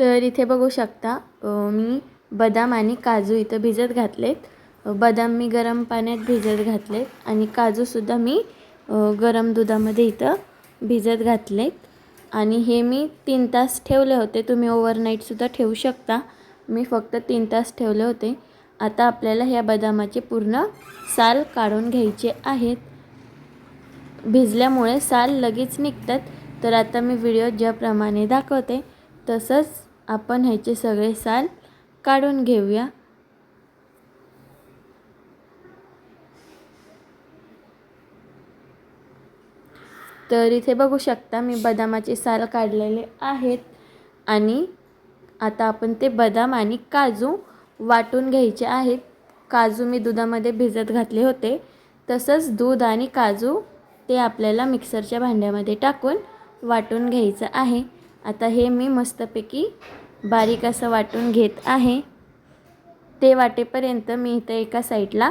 तर इथे बघू शकता मी बदाम आणि काजू इथं भिजत घातलेत. बदाम मी गरम पाण्यात भिजत घातलेत आणि काजूसुद्धा मी गरम दुधामध्ये इथं भिजत घातलेत. आणि हे मी तीन तास ठेवले होते. तुम्ही ओव्हरनाईटसुद्धा ठेवू शकता. मी फक्त तीन तास ठेवले होते. आता आपल्याला ह्या बदामाचे पूर्ण साल काढून घ्यायचे आहेत भिजल्यामुळे साल लगेच निघतात. तर आता मी व्हिडिओ ज्याप्रमाणे दाखवते तसंच आपण ह्याचे सगळे साल काढून घेऊया. तर इथे बघू शकता मी बदामाचे साल काढलेले आहेत. आणि आता आपण ते बदाम आणि काजू वाटून घ्यायचे आहेत. काजू मी दुधामध्ये भिजत घातले होते. तसंच दूध आणि काजू ते आपल्याला मिक्सरच्या भांड्यामध्ये टाकून वाटून घ्यायचं आहे. आता हे मी मस्तपैकी बारीक असं वाटून घेत आहे. ते वाटेपर्यंत मी इथं एका साईडला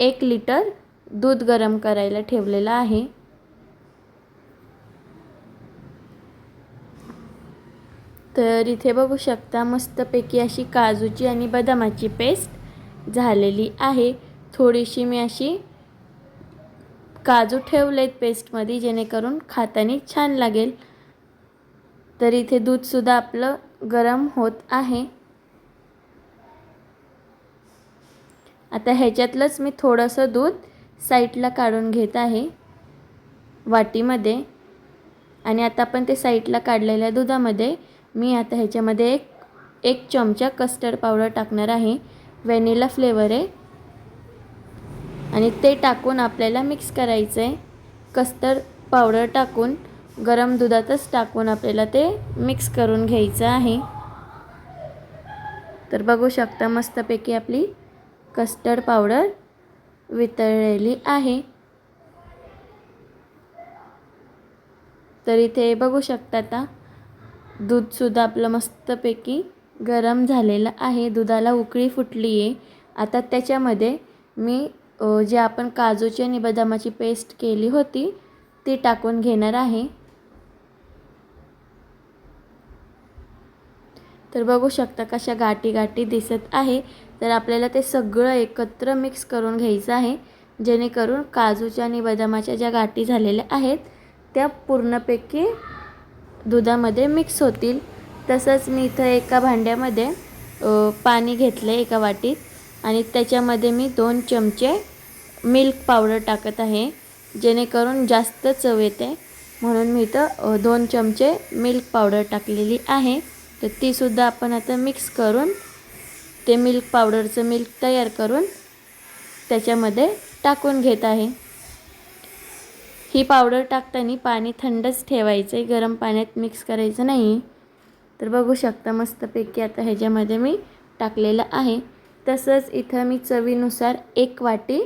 एक लिटर दूध गरम करायला ठेवलेलं आहे. तर इथे बघू शकता मस्तपैकी अशी काजूची आणि बदामाची पेस्ट झालेली आहे. थोडीशी मी अशी काजू ठेवलेत पेस्टमध्ये जेणेकरून खाताने छान लागेल. तर इथे दूधसुद्धा आपलं गरम होत आहे. आता ह्याच्यातलंच मी थोडंसं दूध साईडला काढून घेत आहे वाटीमध्ये. आणि आता आपण ते साईडला काढलेल्या दुधामध्ये मी आता ह्याच्यामध्ये एक एक चमचा कस्टर्ड पावडर टाकणार आहे. व्हॅनिला फ्लेवर आहे. आणि ते टाकून आपल्याला मिक्स करायचं आहे कस्टर्ड पावडर टाकून गरम दुधातच टाकून आपल्याला ते मिक्स करून घ्यायचं आहे. तर बघू शकता मस्तपैकी आपली कस्टर्ड पावडर वितळलेली आहे. तर इथे बघू शकता आता दूधसुद्धा आपलं मस्तपैकी गरम झालेलं आहे. दुधाला उकळी फुटली आहे आता त्याच्यामध्ये मी जे आपण काजूची आणि बदामाची पेस्ट केली होती ती टाकून घेणार आहे. तर बघू शकता कशा गाठी गाठी दिसत आहे. तर आपल्याला ते सगळं एकत्र मिक्स करून घ्यायचं आहे. जेणेकरून काजूच्या आणि बदामाच्या ज्या गाठी झालेल्या आहेत त्या पूर्णपैकी दुधामध्ये मिक्स होतील. तसंच मी इथं एका भांड्यामध्ये पाणी घेतलं आहे एका वाटीत. आणि त्याच्यामध्ये मी दोन चमचे मिल्क पावडर टाकत आहे. जेणेकरून जास्त चव येते. म्हणून मी इथं दोन चमचे मिल्क पावडर टाकलेली आहे. तर तीसुद्धा आपण आता मिक्स करून ते मिल्क पावडरचं मिल्क तयार करून त्याच्यामध्ये टाकून घेत आहे. ही पावडर टाकताना पाणी थंडच ठेवायचं आहे गरम पाण्यात मिक्स करायचं नाही. तर बघू शकता मस्तपैकी आता ह्याच्यामध्ये मी टाकलेलं आहे. तसंच इथं मी चवीनुसार एक वाटी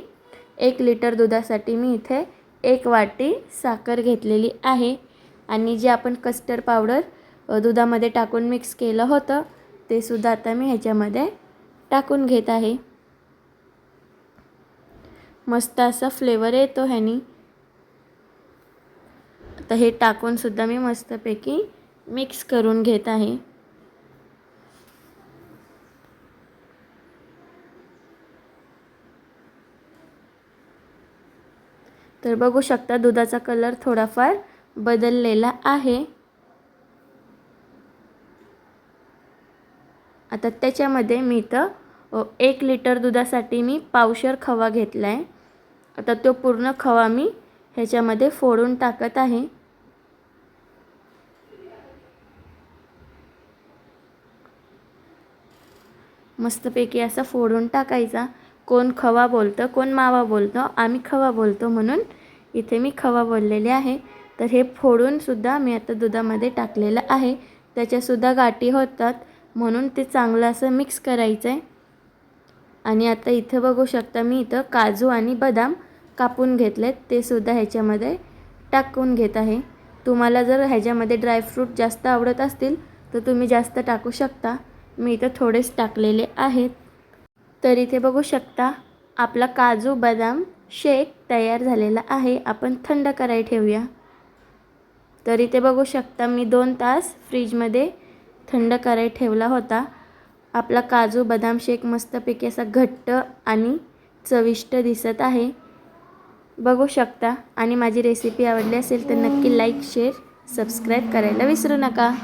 एक लिटर दुधासाठी मी इथे एक वाटी साखर घेतलेली आहे. आणि जे आपण कस्टर्ड पावडर दुधामध्ये टाकून मिक्स केलं होतं. ते सुद्धा आता मी ह्याच्यामध्ये टाकून घेत आहे. मस्त असा फ्लेवर येतो ह्यानी. आता हे टाकूनसुद्धा मी मस्तपैकी मिक्स करून घेत आहे. तर बघू शकता दुधाचा कलर थोडाफार बदललेला आहे. आता त्याच्यामध्ये मी इथं एक लिटर दुधासाठी मी पावशर खवा घेतला आहे. आता तो पूर्ण खवा मी ह्याच्यामध्ये फोडून टाकत आहे. मस्तपैकी असा फोडून टाकायचा. कोण खवा बोलतं कोण मावा बोलतं आम्ही खवा बोलतो म्हणून इथे मी खवा बोललेले आहे. तर हे फोडूनसुद्धा मी आता दुधामध्ये टाकलेलं आहे. त्याच्यासुद्धा गाठी होतात. म्हणून ते चांगलं असं मिक्स करायचं आहे आणि आता इथं बघू शकता मी इथं काजू आणि बदाम कापून घेतलेत. ते सुद्धा ह्याच्यामध्ये टाकून घेत आहे. तुम्हाला जर ह्याच्यामध्ये ड्रायफ्रूट जास्त आवडत असतील तर तुम्ही जास्त टाकू शकता. मी इथं थोडेच टाकलेले आहेत. तर इथे बघू शकता आपला काजू बदाम शेक तयार झालेला आहे. आपण थंड करायला ठेवूया. तर इथे बघू शकता मी दोन तास फ्रीजमध्ये थंड कराय ठेवला होता. आपला काजू बदाम शेक मस्तपैकी असा घट्ट आणि चविष्ट दिसत आहे. बघू शकता. आणि माझी रेसिपी आवडली असेल तर नक्की लाईक शेअर सबस्क्राईब करायला विसरू नका.